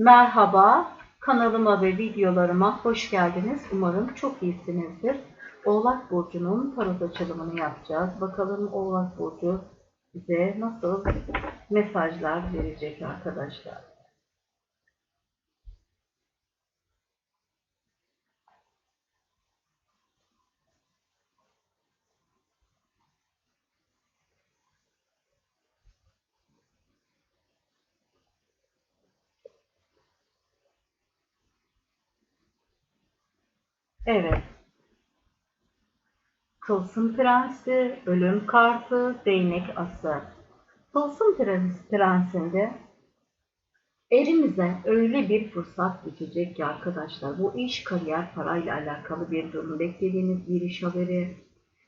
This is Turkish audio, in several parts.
Merhaba, kanalıma ve videolarıma hoş geldiniz. Umarım çok iyisinizdir. Oğlak Burcu'nun tarot açılımını yapacağız. Bakalım Oğlak Burcu bize nasıl mesajlar verecek arkadaşlar. Evet. Tılsım Prensi, Ölüm Kartı, Değnek Ası. Tılsım Prens- Prensi'nde elimize öyle bir fırsat geçecek ki arkadaşlar bu iş, kariyer, parayla alakalı bir durum. Beklediğiniz bir iş haberi,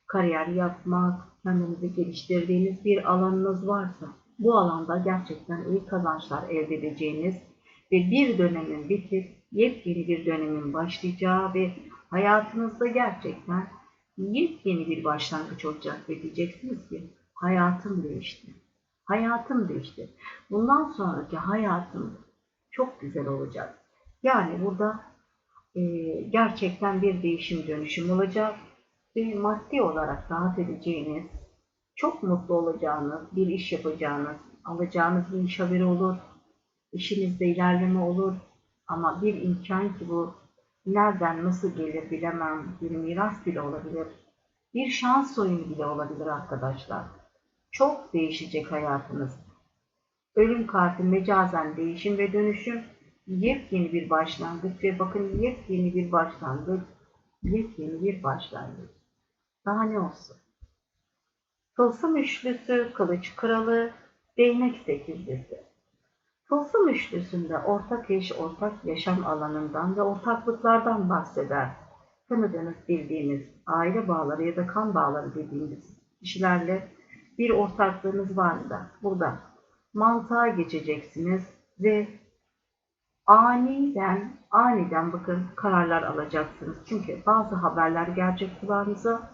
kariyer yapmak, kendinizi geliştirdiğiniz bir alanınız varsa bu alanda gerçekten iyi kazançlar elde edeceğiniz ve bir dönemin bitip yepyeni bir dönemin başlayacağı ve hayatınızda gerçekten yepyeni bir başlangıç olacak ve diyeceksiniz ki hayatım değişti. Hayatım değişti. Bundan sonraki hayatım çok güzel olacak. Yani burada e, gerçekten bir değişim dönüşüm olacak ve maddi olarak rahat edeceğiniz, çok mutlu olacağınız, bir iş yapacağınız, alacağınız bir iş haberi olur, işinizde ilerleme olur ama bir imkan ki bu nereden nasıl gelir bilemem, bir miras bile olabilir, bir şans oyunu bile olabilir arkadaşlar. Çok değişecek hayatınız. Ölüm kartı mecazen değişim ve dönüşüm, yepyeni bir başlangıç ve bakın yepyeni bir başlangıç, yepyeni bir başlangıç. Daha ne olsun? Tılsım üçlüsü, kılıç kralı, değnek sekizlisi. Tılsım üçlüsünde ortak eş, ortak yaşam alanından ve ortaklıklardan bahseder. Tanıdığınız, bildiğiniz aile bağları ya da kan bağları dediğimiz kişilerle bir ortaklığınız var da burada mantığa geçeceksiniz ve aniden, aniden bakın kararlar alacaksınız. Çünkü bazı haberler gelecek kulağınıza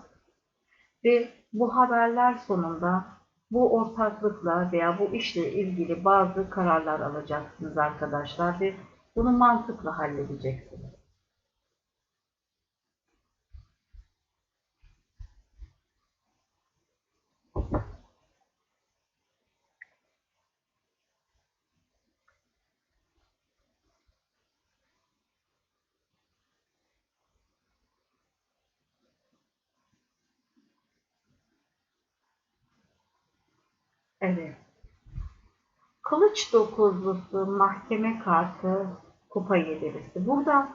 ve bu haberler sonunda bu ortaklıkla veya bu işle ilgili bazı kararlar alacaksınız arkadaşlar ve bunu mantıkla halledeceksiniz. Evet. Kılıç dokuzlusu, mahkeme kartı, kupa yedilisi. Burada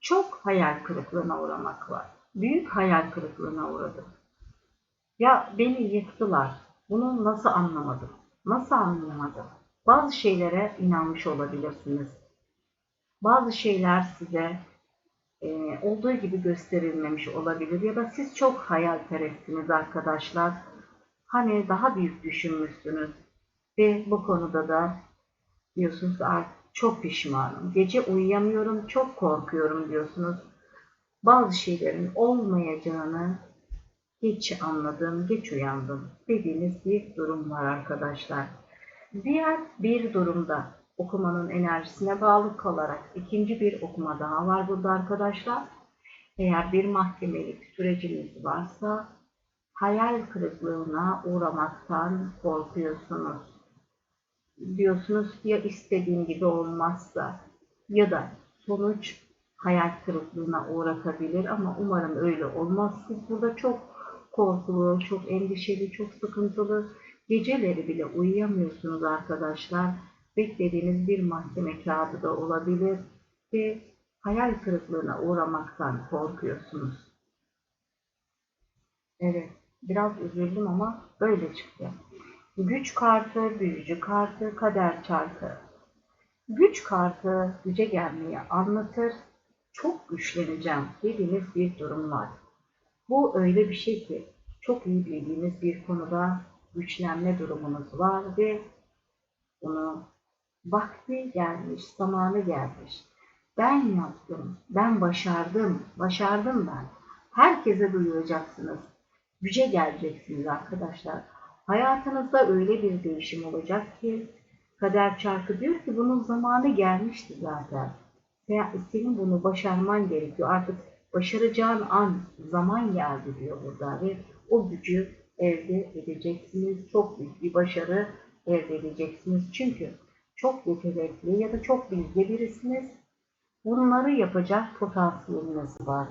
çok hayal kırıklığına uğramak var. Büyük hayal kırıklığına uğradım. Ya beni yıktılar. Bunu nasıl anlamadım? Nasıl anlayamadım? Bazı şeylere inanmış olabilirsiniz. Bazı şeyler size e, olduğu gibi gösterilmemiş olabilir ya da siz çok hayalperestsiniz arkadaşlar. Hani daha büyük düşünmüşsünüz ve bu konuda da diyorsunuz artık çok pişmanım. Gece uyuyamıyorum, çok korkuyorum diyorsunuz. Bazı şeylerin olmayacağını geç anladım, geç uyandım dediğiniz bir durum var arkadaşlar. Diğer bir durumda okumanın enerjisine bağlı kalarak ikinci bir okuma daha var burada arkadaşlar. Eğer bir mahkemelik süreciniz varsa hayal kırıklığına uğramaktan korkuyorsunuz. Diyorsunuz ki ya istediğim gibi olmazsa ya da sonuç hayal kırıklığına uğratabilir ama umarım öyle olmaz. Siz burada çok korkulu, çok endişeli, çok sıkıntılı, geceleri bile uyuyamıyorsunuz arkadaşlar. Beklediğiniz bir mahkeme kağıdı da olabilir ve hayal kırıklığına uğramaktan korkuyorsunuz. Evet, biraz üzüldüm ama böyle çıktı. Güç kartı, büyücü kartı, kader çarkı. Güç kartı güce gelmeyi anlatır. Çok güçleneceğim dediğiniz bir durum var. Bu öyle bir şey ki çok iyi bildiğiniz bir konuda güçlenme durumunuz var ve bunu vakti gelmiş, zamanı gelmiş. Ben yaptım, ben başardım, başardım ben. Herkese duyuracaksınız. Güce geleceksiniz arkadaşlar. Hayatınızda öyle bir değişim olacak ki Kader çarkı diyor ki bunun zamanı gelmişti zaten. Senin bunu başarman gerekiyor. Artık başaracağın an, zaman geldi diyor burada ve o gücü elde edeceksiniz. Çok büyük bir başarı elde edeceksiniz. Çünkü çok yetenekli ya da çok bilgi birisiniz. Bunları yapacak potansiyeliniz var.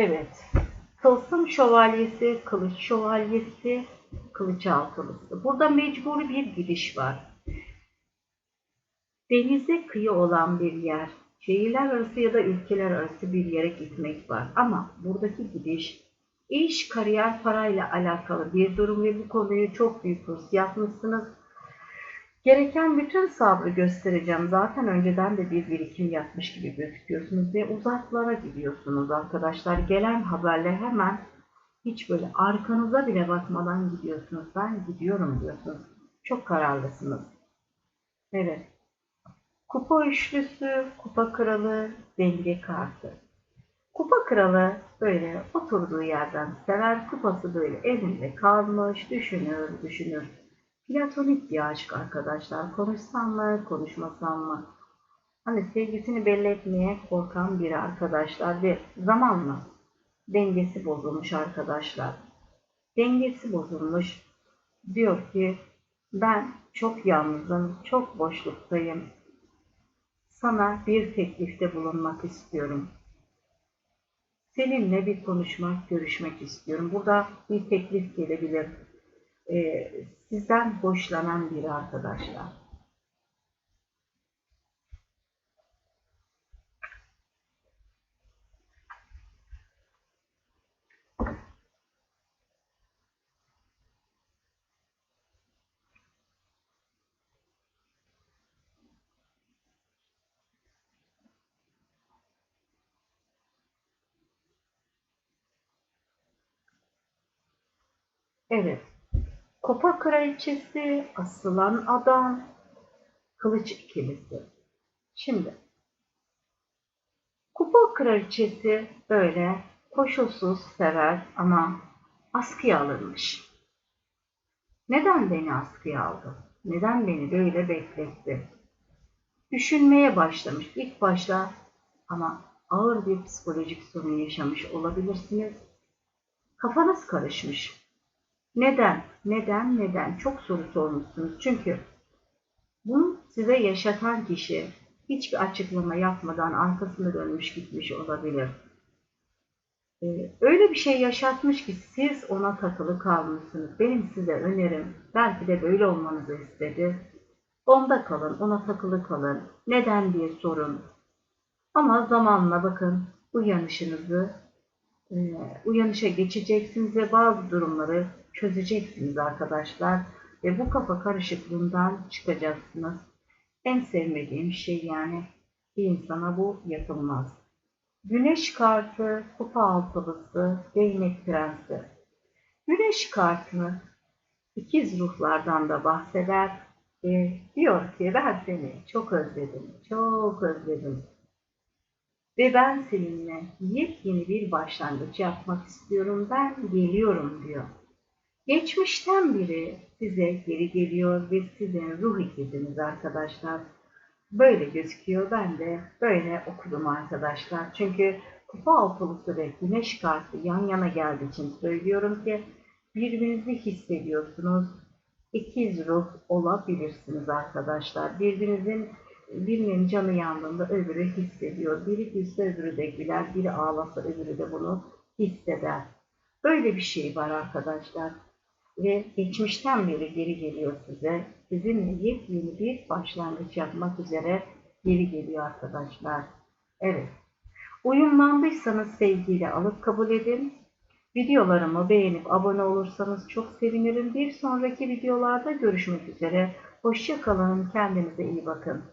Evet. Tılsım şövalyesi, kılıç şövalyesi, kılıç altılısı. Burada mecburi bir gidiş var. Denize kıyı olan bir yer, şehirler arası ya da ülkeler arası bir yere gitmek var. Ama buradaki gidiş iş, kariyer, parayla alakalı bir durum ve bu konuyu çok büyük hırs yapmışsınız. Gereken bütün sabrı göstereceğim. Zaten önceden de bir birikim yapmış gibi gözüküyorsunuz ve uzaklara gidiyorsunuz arkadaşlar. Gelen haberle hemen hiç böyle arkanıza bile bakmadan gidiyorsunuz. Ben gidiyorum diyorsunuz. Çok kararlısınız. Evet. Kupa üçlüsü, kupa kralı, denge kartı. Kupa kralı böyle oturduğu yerden sever, kupası böyle elinde kalmış, düşünür, düşünür. Platonik bir aşk arkadaşlar. Konuşsam mı, konuşmasam mı? Hani sevgisini belli etmeye korkan bir arkadaşlar ve zamanla dengesi bozulmuş arkadaşlar. Dengesi bozulmuş. Diyor ki ben çok yalnızım, çok boşluktayım. Sana bir teklifte bulunmak istiyorum. Seninle bir konuşmak, görüşmek istiyorum. Burada bir teklif gelebilir e, sizden hoşlanan biri arkadaşlar. Evet, Kupa kraliçesi, asılan adam, kılıç ikilisi. Şimdi kupa kraliçesi böyle koşulsuz sever ama askıya alınmış. Neden beni askıya aldı? Neden beni böyle bekletti? Düşünmeye başlamış ilk başta ama ağır bir psikolojik sorun yaşamış olabilirsiniz. Kafanız karışmış. Neden? Neden? Neden? Çok soru sormuşsunuz. Çünkü bunu size yaşatan kişi hiçbir açıklama yapmadan arkasını dönmüş gitmiş olabilir. Ee, öyle bir şey yaşatmış ki siz ona takılı kalmışsınız. Benim size önerim belki de böyle olmanızı istedi. Onda kalın, ona takılı kalın. Neden diye sorun. Ama zamanla bakın uyanışınızı e, uyanışa geçeceksiniz ve bazı durumları çözeceksiniz arkadaşlar. Ve bu kafa karışıklığından çıkacaksınız. En sevmediğim şey yani bir insana bu yapılmaz. Güneş kartı, kupa altılısı, değnek prensi. Güneş kartını ikiz ruhlardan da bahseder ve diyor ki ben seni çok özledim, çok özledim. Ve ben seninle yepyeni bir başlangıç yapmak istiyorum, ben geliyorum diyor. Geçmişten biri size geri geliyor ve sizin ruh ikiziniz arkadaşlar. Böyle gözüküyor. Ben de böyle okudum arkadaşlar. Çünkü kupa altılısı ve güneş kartı yan yana geldiği için söylüyorum ki birbirinizi hissediyorsunuz. İkiz ruh olabilirsiniz arkadaşlar. Birbirinizin birinin canı yandığında öbürü hissediyor. Biri gülse öbürü de güler, biri ağlasa öbürü de bunu hisseder. Böyle bir şey var arkadaşlar ve geçmişten beri geri geliyor size. Sizinle yepyeni bir başlangıç yapmak üzere geri geliyor arkadaşlar. Evet. Uyumlandıysanız sevgiyle alıp kabul edin. Videolarımı beğenip abone olursanız çok sevinirim. Bir sonraki videolarda görüşmek üzere. Hoşçakalın. Kendinize iyi bakın.